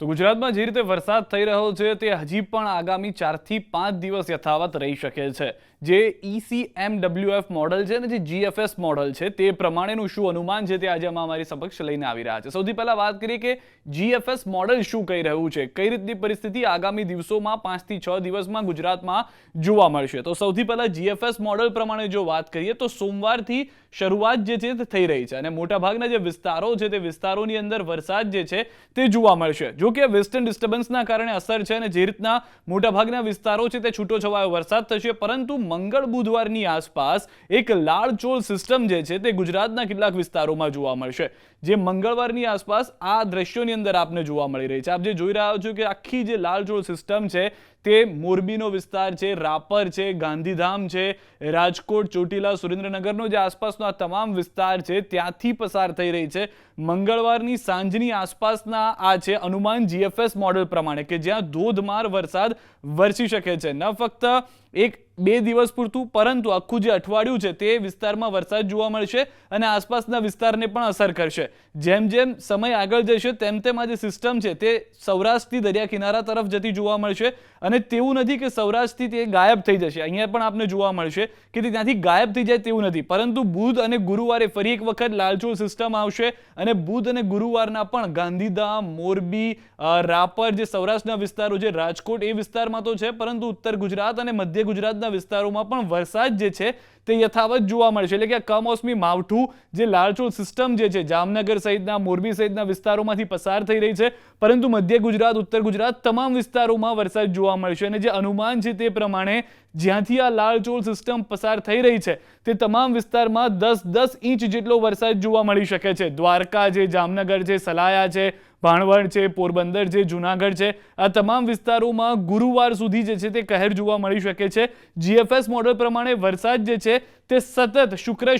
તો ગુજરાતમાં જે રીતે વરસાદ થઈ રહ્યો છે તે હજી પણ આગામી ચારથી પાંચ દિવસ યથાવત રહી શકે છે. જે E ઈસીએમડબ્લ્યુએફ મોડલ છે ને જે જીએફએસ મોડલ છે, તે પ્રમાણેનું શું અનુમાન છે તે આજે અમે અમારી સમક્ષ લઈને આવી રહ્યા છે. સૌથી પહેલા વાત કરીએ કે જીએફએસ મોડલ શું કહી રહ્યું છે? કઈ રીતની પરિસ્થિતિ આગામી દિવસોમાં પાંચથી છ દિવસમાં ગુજરાતમાં જોવા મળશે? તો સૌથી પહેલા જીએફએસ મોડલ પ્રમાણે જો વાત કરીએ, તો સોમવારથી શરૂઆત જે છે તે થઈ રહી છે અને મોટાભાગના જે વિસ્તારો છે તે વિસ્તારોની અંદર વરસાદ જે છે તે જોવા મળશે. જો કે વેસ્ટર્ન ડિસ્ટર્બન્સના કારણે અસર છે અને જે રીતના મોટાભાગના વિસ્તારો છે તે છૂટો છવાયો વરસાદ થશે, પરંતુ મંગળ બુધવારની આસપાસ એક લાળચોળ સિસ્ટમ જે છે તે ગુજરાતના કેટલાક વિસ્તારોમાં જોવા મળશે. જે મંગળવારની આસપાસ આ દ્રશ્યોની અંદર આપને જોવા મળી રહી છે. આપ જે જોઈ રહ્યા છો કે આખી જે લાલચોળ સિસ્ટમ છે તે મોરબીનો વિસ્તાર છે, રાપર છે, ગાંધીધામ છે, રાજકોટ, ચોટીલા, સુરેન્દ્રનગરનો જે આસપાસનો આ તમામ વિસ્તાર છે ત્યાંથી પસાર થઈ રહી છે. મંગળવારની સાંજની આસપાસના આ છે અનુમાન જીએફએસ મોડેલ પ્રમાણે કે જ્યાં ધોધમાર વરસાદ વરસી શકે છે. ન ફક્ત એક બે દિવસ પૂરતું, પરંતુ આખું જે અઠવાડિયું છે તે વિસ્તારમાં વરસાદ જોવા મળશે અને આસપાસના વિસ્તારને પણ અસર કરશે. જેમ જેમ સમય આગળ જશે, તેમ તેમ આ જે સિસ્ટમ છે તે સૌરાષ્ટ્રથી દરિયા કિનારા તરફ જતી જોવા મળશે અને તેવું નથી કે સૌરાષ્ટ્રથી તે ગાયબ થઈ જશે. અહીંયા પણ આપને જોવા મળશે કે તે ત્યાંથી ગાયબ થઈ જાય તેવું નથી. પરંતુ બુધ અને ગુરુવારે ફરી એક વખત લાલચોળ સિસ્ટમ આવશે અને બુધ અને ગુરુવારના પણ ગાંધીધામ, મોરબી રાપર જે સૌરાષ્ટ્રના વિસ્તારો છે, રાજકોટ એ વિસ્તારમાં તો છે, પરંતુ ઉત્તર ગુજરાત અને મધ્ય ગુજરાતના વિસ્તારોમાં પણ વરસાદ જે છે તે યથાવત જોવા મળશે એટલે કે કમોસમી માવઠું જે લાલચોળ સિસ્ટમ જે છે, જામનગર સહિતના, મોરબી સહિતના વિસ્તારોમાંથી પસાર થઈ રહી છે. પરંતુ મધ્ય ગુજરાત, ઉત્તર ગુજરાત તમામ વિસ્તારોમાં વરસાદ જોવા મળશે અને જે અનુમાન છે તે પ્રમાણે જ્યાંથી આ લાલચોળ સિસ્ટમ પસાર થઈ રહી છે, તે તમામ વિસ્તારમાં દસ દસ ઇંચ જેટલો વરસાદ જોવા મળી શકે છે. દ્વારકા છે, જામનગર છે, સલાયા છે ભાણવડ છે, પોરબંદર છે, જુનાગઢ છે, આ તમામ વિસ્તારોમાં ગુરુવાર સુધી જે છે તે કહેર જોવા મળી શકે છે. જીએફએસ મોડેલ પ્રમાણે વરસાદ જે છે તે સતત શુક્ર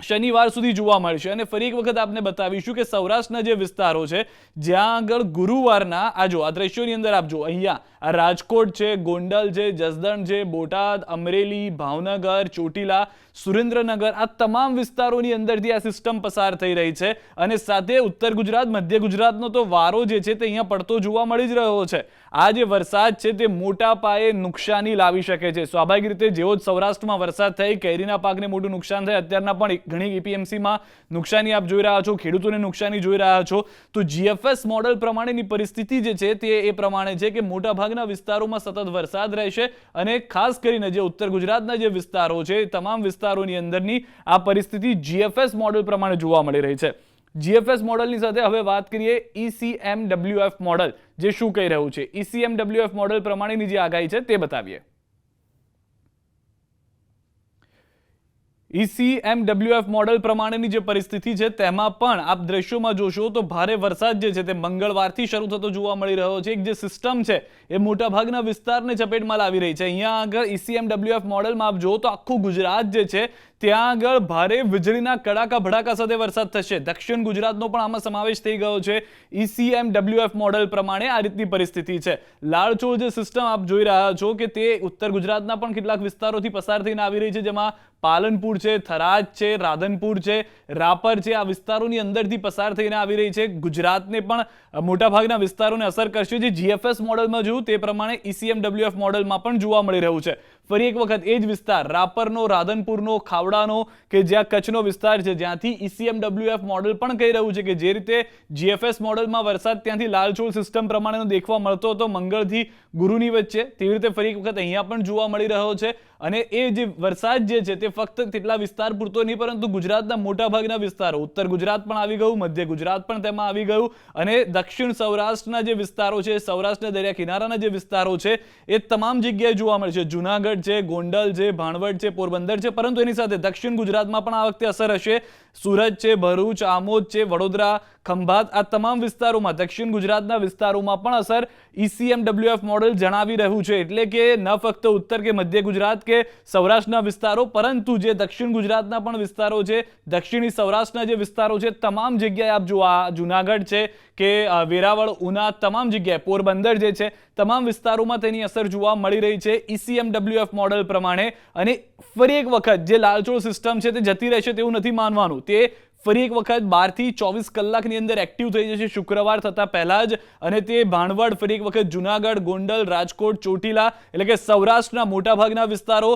શનિવાર સુધી જોવા મળશે. અને ફરી એક વખત આપને બતાવીશું કે સૌરાષ્ટ્રના જે વિસ્તારો છે, જ્યાં આગળ ગુરુવારના આ જો, આ દ્રશ્યોની અંદર આપજો અહીંયા આ રાજકોટ છે, ગોંડલ છે, જસદણ છે, બોટાદ, અમરેલી, ભાવનગર, ચોટીલા, સુરેન્દ્રનગર, આ તમામ વિસ્તારોની અંદરથી આ સિસ્ટમ પસાર થઈ રહી છે. અને સાથે ઉત્તર ગુજરાત, મધ્ય ગુજરાતનો તો વારો જે છે તે અહીંયા પડતો જોવા મળી જ રહ્યો છે. આ જે વરસાદ છે તે મોટા પાયે નુકસાની લાવી શકે છે. સ્વાભાવિક રીતે જેવો જ સૌરાષ્ટ્રમાં વરસાદ થઈ, કેરીના પાકને મોટું નુકસાન થાય, અત્યારના પણ ઘણી એપીએમસીમાં નુકસાની આપ જોઈ રહ્યા છો, ખેડૂતોને નુકસાની જોઈ રહ્યા છો. તો જીએફએસ મોડલ પ્રમાણેની પરિસ્થિતિ જે છે તે એ પ્રમાણે છે કે મોટાભાગના વિસ્તારોમાં સતત વરસાદ રહેશે અને ખાસ કરીને જે ઉત્તર ગુજરાતના જે વિસ્તારો છે, એ તમામ વિસ્તારોની અંદરની આ પરિસ્થિતિ જીએફએસ મોડેલ પ્રમાણે જોવા મળી રહી છે. જીએફએસ મોડલની સાથે હવે વાત કરીએ E ઈસીએમડબ્લ્યુએફ મોડલ જે શું કહી રહ્યું છે? E ઈસીએમડબ્લ્યુએફ મોડલ પ્રમાણેની જે આગાહી છે, તે બતાવીએ. ઈસીએમડબ્લ્યુએફ મોડલ પ્રમાણેની જે પરિસ્થિતિ છે, તેમાં પણ આપ દ્રશ્યોમાં જોશો તો ભારે વરસાદ જે છે તે મંગળવારથી શરૂ થતો જોવા મળી રહ્યો છે. એક જે સિસ્ટમ છે, એ મોટાભાગના વિસ્તારને ચપેટમાં લાવી રહી છે. અહીંયા આગળ ઈસીએમડબ્લ્યુએફ મોડલમાં આપ જુઓ તો આખું ગુજરાત જે છે ત્યાં આગળ ભારે વીજળીના કડાકા ભડાકા સાથે વરસાદ થશે. દક્ષિણ ગુજરાતનો પણ આમાં સમાવેશ થઈ ગયો છે. ઈસીએમ ડબલ્યુએફ મોડલ પ્રમાણે આ રીતની પરિસ્થિતિ છે. લાળચોળ જે સિસ્ટમ આપ જોઈ રહ્યા છો કે તે ઉત્તર ગુજરાતના પણ કેટલાક વિસ્તારોથી પસાર થઈને આવી રહી છે, જેમાં પાલનપુર છે, થરાદ છે, રાધનપુર છે, રાપર છે, આ વિસ્તારોની અંદરથી પસાર થઈને આવી રહી છે. ગુજરાતને પણ મોટાભાગના વિસ્તારોને અસર કરશે. જે જીએફએસ મોડલમાં જોયું, તે પ્રમાણે ઈસીએમ ડબલ્યુએફ મોડલમાં પણ જોવા મળી રહ્યું છે. ફરી એક વખત એ જ વિસ્તાર, રાપરનો, રાધનપુરનો, ખાવડાનો કે જ્યાં કચ્છનો વિસ્તાર છે, જ્યાંથી E ઈસીએમડબ્લ્યુએફ મોડલ પણ કહી રહ્યું છે કે જે રીતે જીએફએસ મોડલમાં વરસાદ ત્યાંથી લાલચોળ સિસ્ટમ પ્રમાણેનો દેખવા મળતો હતો, મંગળથી ગુરુની વચ્ચે, તેવી રીતે ફરી એક વખત અહીંયા પણ જોવા મળી રહ્યો છે. અને એ જે વરસાદ જે છે, તે ફક્ત તેટલા વિસ્તાર પૂરતો નહીં, પરંતુ ગુજરાતના મોટાભાગના વિસ્તારો, ઉત્તર ગુજરાત પણ આવી ગયું, મધ્ય ગુજરાત પણ તેમાં આવી ગયું. અને દક્ષિણ સૌરાષ્ટ્રના જે વિસ્તારો છે, સૌરાષ્ટ્રના દરિયા કિનારાના જે વિસ્તારો છે, એ તમામ જગ્યાએ જોવા મળશે જુનાગઢ છે, ગોંડલ છે, ભાણવડ છે, પોરબંદર છે, પરંતુ એની સાથે દક્ષિણ ગુજરાતમાં પણ આ વખતે અસર હશે. સુરત છે, ભરૂચ, આમોદ છે, વડોદરા, ખંભાત આ તમામ વિસ્તારોમાં, દક્ષિણ ગુજરાતના વિસ્તારોમાં પણ અસર ઈસીએમડબ્લ્યુએફ મોડલ જણાવી રહ્યું છે એટલે કે ન ફક્ત ઉત્તર કે મધ્ય ગુજરાત કે સૌરાષ્ટ્રના વિસ્તારો, પરંતુ જે દક્ષિણ ગુજરાતના પણ વિસ્તારો છે, દક્ષિણી સૌરાષ્ટ્રના જે વિસ્તારો છે, તમામ જગ્યાએ આપ જો આ જુનાગઢ છે કે વેરાવળ, ઉના, તમામ જગ્યાએ, પોરબંદર જે છે, તમામ વિસ્તારોમાં તેની અસર જોવા મળી રહી છે ઈસીએમડબ્લ્યુએફ મોડલ પ્રમાણે. અને ફરી એક વખત જે લાલચોળ સિસ્ટમ છે તે જતી રહેશે તેવું નથી માનવાનું. તે ફરી એક વખત બારથી ચોવીસ કલાકની અંદર એક્ટિવ થઈ જશે શુક્રવાર થતા પહેલા જ. અને તે ભાણવડ ફરી એક વખત જુનાગઢ, ગોંડલ, રાજકોટ, ચોટીલા એટલે કે સૌરાષ્ટ્રના મોટાભાગના વિસ્તારો,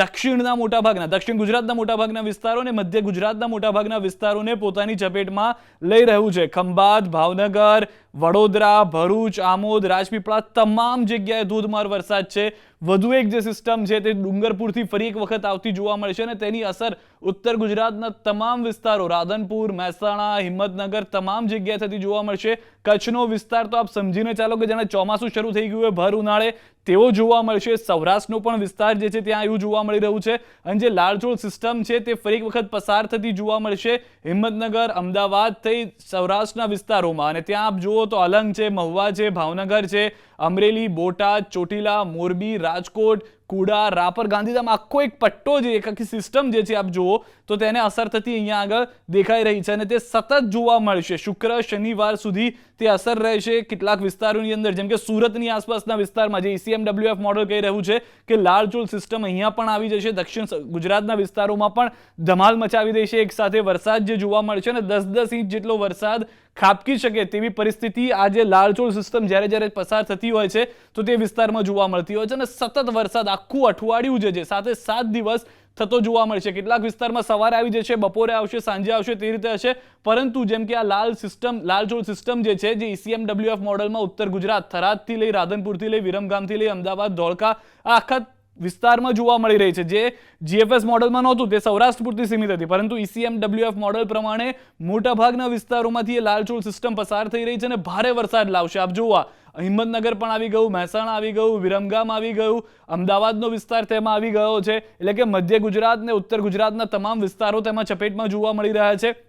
દક્ષિણના મોટાભાગના, દક્ષિણ ગુજરાતના મોટાભાગના વિસ્તારો અને મધ્ય ગુજરાતના મોટાભાગના વિસ્તારોને પોતાની ચપેટમાં લઈ રહ્યું છે. ખંભાત ભાવનગર વડોદરા, ભરૂચ, આમોદ, રાજપીપળા તમામ જગ્યાએ ધોધમાર વરસાદ છે. વધુ એક જે સિસ્ટમ છે તે ડુંગરપુરથી ફરી એક વખત આવતી જોવા મળશે અને તેની અસર ઉત્તર ગુજરાતના તમામ વિસ્તારો, રાધનપુર, મહેસાણા, હિંમતનગર તમામ જગ્યાએ થતી જોવા મળશે. કચ્છનો વિસ્તાર તો આપ સમજીને ચાલો કે જેને ચોમાસું શરૂ થઈ ગયું હોય, ભર ઉનાળે તેવો જોવા મળશે સૌરાષ્ટ્રનો પણ વિસ્તાર જે છે ત્યાં એવું જોવા મળી રહ્યું છે. અને જે લાલચોળ સિસ્ટમ છે તે ફરી વખત પસાર થતી જોવા મળશે હિંમતનગર, અમદાવાદ થઈ સૌરાષ્ટ્રના વિસ્તારોમાં. અને ત્યાં આપ જુઓ તો અલંગ છે, મહુવા છે, ભાવનગર છે, અમરેલી, બોટાદ, ચોટીલા, મોરબી, રાજકોટ કુડા, રાપર, ગાંધીધામ, આખો એક પટ્ટો જે એક આખી સિસ્ટમ જે છે, આપ જુઓ, તો તેને અસર થતી અહીંયા આગળ દેખાઈ રહી છે અને તે સતત જોવા મળશે. શુક્ર, શનિવાર સુધી તે અસર રહેશે કેટલાક વિસ્તારોની અંદર. જેમ કે સુરતની આસપાસના વિસ્તારમાં જે ઈસીએમ ડબ્લ્યુએફ મોડલ કહી રહ્યું છે કે લાલચોળ સિસ્ટમ અહીંયા પણ આવી જશે. દક્ષિણ ગુજરાતના વિસ્તારોમાં પણ ધમાલ મચાવી દેશે. એક સાથે વરસાદ જે જોવા મળશે અને દસ દસ ઇંચ જેટલો વરસાદ ખાબકી શકે તેવી પરિસ્થિતિ આજે લાલચોળ સિસ્ટમ જ્યારે જ્યારે પસાર થતી હોય છે, તો તે વિસ્તારમાં જોવા મળતી હોય છે અને સતત વરસાદ આખું અઠવાડિયું જે છે, સાથે સાત દિવસ થતો જોવા મળશે કેટલાક વિસ્તારમાં સવારે આવી જશે, બપોરે આવશે, સાંજે આવશે, તે રીતે હશે. પરંતુ જેમ કે આ લાલ સિસ્ટમ લાલચોળ સિસ્ટમ જે છે, જે ઈસીએમ ડબ્લ્યુએફ મોડલમાં ઉત્તર ગુજરાત, થરાદથી લઈ રાધનપુરથી લઈ વિરમગામથી લઈ અમદાવાદ, ધોળકા, આ આખા વિસ્તારમાં જોવા મળી રહી છે. જે જીએફએસ મોડલમાં નહોતું, તે સૌરાષ્ટ્ર પૂરતી સીમિત હતી. પરંતુ E ઈસીએમ ડબલ્યુએફ મોડલ પ્રમાણે મોટાભાગના વિસ્તારોમાંથી એ લાલચોળ સિસ્ટમ પસાર થઈ રહી છે અને ભારે વરસાદ લાવશે. આપ જોવા હિંમતનગર પણ આવી ગયું, મહેસાણા આવી ગયું, વિરમગામ આવી ગયું, અમદાવાદનો વિસ્તાર તેમાં આવી ગયો છે. એટલે કે મધ્ય ગુજરાત ને ઉત્તર ગુજરાતના તમામ વિસ્તારો તેમાં ચપેટમાં જોવા મળી રહ્યા છે.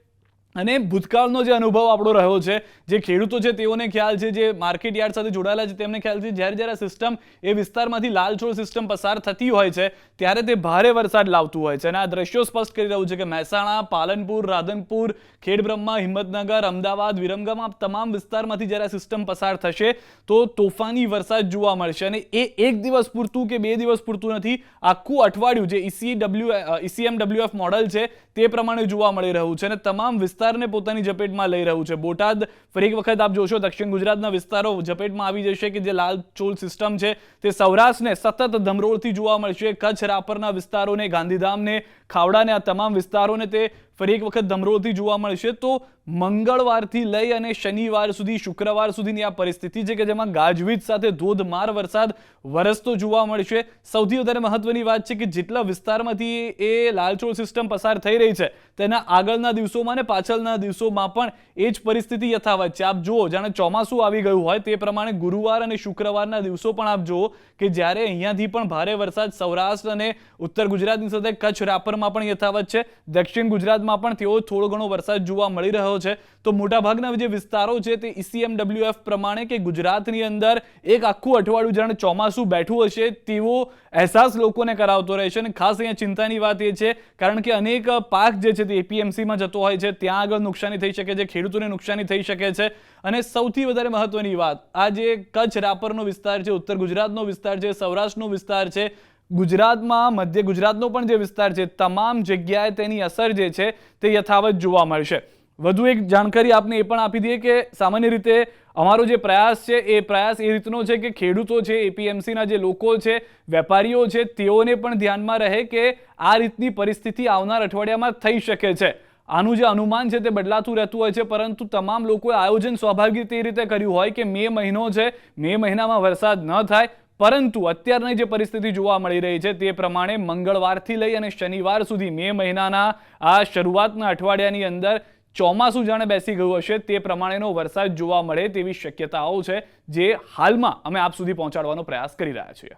અને ભૂતકાળનો જે અનુભવ આપણો રહ્યો છે, જે ખેડૂતો છે, તેઓને ખ્યાલ છે, જે માર્કેટ યાર્ડ સાથે જોડાયેલા છે, તેમને ખ્યાલ છે, જ્યારે જ્યારે સિસ્ટમ એ વિસ્તારમાંથી લાલછોડ સિસ્ટમ પસાર થતી હોય છે, ત્યારે તે ભારે વરસાદ લાવતું હોય છે. અને આ દ્રશ્યો સ્પષ્ટ કરી રહ્યું છે કે મહેસાણા, પાલનપુર, રાધનપુર, ખેડબ્રહ્મા, હિંમતનગર, અમદાવાદ, વિરમગામ તમામ વિસ્તારમાંથી જ્યારે સિસ્ટમ પસાર થશે, તો તોફાની વરસાદ જોવા મળશે. અને એ એક દિવસ પૂરતું કે બે દિવસ પૂરતું નથી, આખું અઠવાડિયું જે EC W ECM WF model છે તે પ્રમાણે જોવા મળી રહ્યું છે અને તમામ વિસ્તારને પોતાની ઝપેટમાં લઈ રહ્યું છે. બોટાદ, ફરી એક વખત આપ જોશો, દક્ષિણ ગુજરાતના વિસ્તારો ઝપેટમાં આવી જશે કે જે લાલ ચોલ સિસ્ટમ છે તે સૌરાષ્ટ્રને સતત ધમરોળથી જોવા મળશે. કચ્છ, રાપરના વિસ્તારોને, ગાંધીધામને, ખાવડાને, આ તમામ વિસ્તારોને તે ફરી એક વખત ધમરોથી જોવા મળશે તો મંગળવારથી લઈ અને શનિવાર સુધી, શુક્રવાર સુધીની આ પરિસ્થિતિ છે કે જેમાં ગાજવીજ સાથે ધોધમાર વરસાદ વરસતો જોવા મળશે. સૌથી વધારે મહત્વની વાત છે કે જેટલા વિસ્તારમાંથી એ લાલચોળ સિસ્ટમ પસાર થઈ રહી છે, તેના આગળના દિવસોમાં ને પાછળના દિવસોમાં પણ એ જ પરિસ્થિતિ યથાવત છે. આપ જુઓ, જાણે ચોમાસું આવી ગયું હોય તે પ્રમાણે ગુરુવાર અને શુક્રવારના દિવસો પણ આપ જુઓ કે જ્યારે અહીંયાથી પણ ભારે વરસાદ સૌરાષ્ટ્ર અને ઉત્તર ગુજરાતની સાથે કચ્છ, રાપરમાં પણ યથાવત છે. દક્ષિણ ગુજરાતમાં પણ તેઓ થોડો ઘણો વરસાદ જોવા મળી રહ્યો છે. તો મોટાભાગના જે વિસ્તારો છે તે ઈસીએમ ડબ્લ્યુએફ પ્રમાણે કે ગુજરાતની અંદર એક આખું અઠવાડિયું જાણે ચોમાસું બેઠું હશે તેવો અહેસાસ લોકોને કરાવતો રહેશે અને ખાસ અહીંયા ચિંતાની વાત એ છે, કારણ કે અનેક પાક જે છે તે એપીએમસીમાં જતો હોય છે, ત્યાં આગળ નુકસાની થઈ શકે છે, ખેડૂતોને નુકસાની થઈ શકે છે. અને સૌથી વધારે મહત્વની વાત, આ જે કચ્છ રાપરનો વિસ્તાર છે, ઉત્તર ગુજરાતનો વિસ્તાર છે, સૌરાષ્ટ્રનો વિસ્તાર છે ગુજરાતમાં, મધ્ય ગુજરાતનો પણ જે વિસ્તાર છે, તમામ જગ્યાએ તેની અસર જે છે, તે યથાવત જોવા મળશે. વધુ એક જાણકારી આપને એ પણ આપી દઈએ કે સામાન્ય રીતે અમારો જે પ્રયાસ છે, એ પ્રયાસ એ રીતનો છે કે ખેડૂતો છે, એપીએમસીના જે લોકો છે, વેપારીઓ છે, તેઓને પણ ધ્યાનમાં રહે કે આ રીતની પરિસ્થિતિ આવનાર અઠવાડિયામાં થઈ શકે છે. આનું જે અનુમાન છે, તે બદલાતું રહેતું હોય છે, પરંતુ તમામ લોકોએ આયોજન સ્વાભાવિક રીતે એ રીતે કર્યું હોય કે મે મહિનો છે, મે મહિનામાં વરસાદ ન થાય પરંતુ અત્યારની જે પરિસ્થિતિ જોવા મળી રહી છે તે પ્રમાણે મંગળવારથી લઈ અને શનિવાર સુધી મે મહિનાના આ શરૂઆતના અઠવાડિયાની અંદર ચોમાસું જાણે બેસી ગયું હશે તે પ્રમાણેનો વરસાદ જોવા મળે તેવી શક્યતાઓ છે જે હાલમાં અમે આપ સુધી પહોંચાડવાનો પ્રયાસ કરી રહ્યા છીએ.